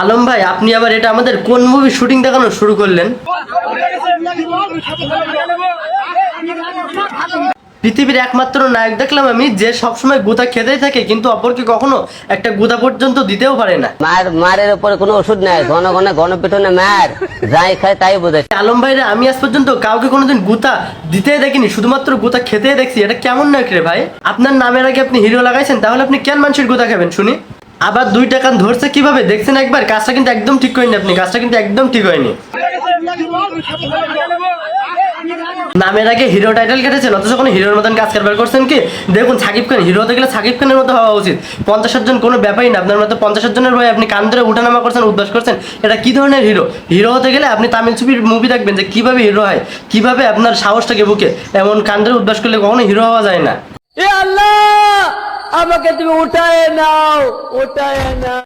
আলম ভাই আপনি আবার এটা আমাদের কোন মুভি শুটিং দেখানো শুরু করলেন? পৃথিবীর একমাত্র নায়ক দেখলাম আমি যে সবসময় গুতা খেতেই থাকে কিন্তু অপরকে কখনো একটা গুতা পর্যন্ত দিতেও পারে না মার মারের উপরে কোনো ওষুধ নাই ঘন ঘন গণপিটনে মার যাই খায় তাই বোঝে আলম ভাইরা আমি আজ পর্যন্ত কাউকে কোনোদিন গুতা দিতেই দেখিনি শুধুমাত্র গুতা খেতেই দেখছি এটা কেমন নায়ক রে ভাই আপনার নামের আগে আপনি হিরো লাগাইছেন তাহলে আপনি কেন মানুষের গুতা খাবেন শুনি আবার দুই টাকা ধরছে কীভাবে দেখছেন একবার কাজটা কিন্তু একদম ঠিক হয়নি আপনি কাজটা কিন্তু একদম ঠিক হয়নি নামের আগে হিরো টাইটেল কেটেছেন, অথচ কোনো হিরোর মতন কাজ কারবার করছেন কি? দেখুন, সাকিব খান হিরো হতে গেলে সাকিব খানের মতো হওয়া উচিত। পঞ্চাশ জন কোনো ব্যাপারই না, আপনার মতো পঞ্চাশ জনের ভয় আপনি কান ধরে উঠানামা করছেন, উদ্বাস করছেন, এটা কি ধরনের হিরো হিরো হতে গেলে আপনি তামিল ছবির মুভি দেখবেন যে কীভাবে হিরো হয়, কীভাবে আপনার সাহসটাকে বুকে এমন কান ধরে উদ্বাস করলে কখনো হিরো হওয়া যায় না। এ আল্লাহ, আমাকে তুমি উঠায় নাও উঠায় নাও।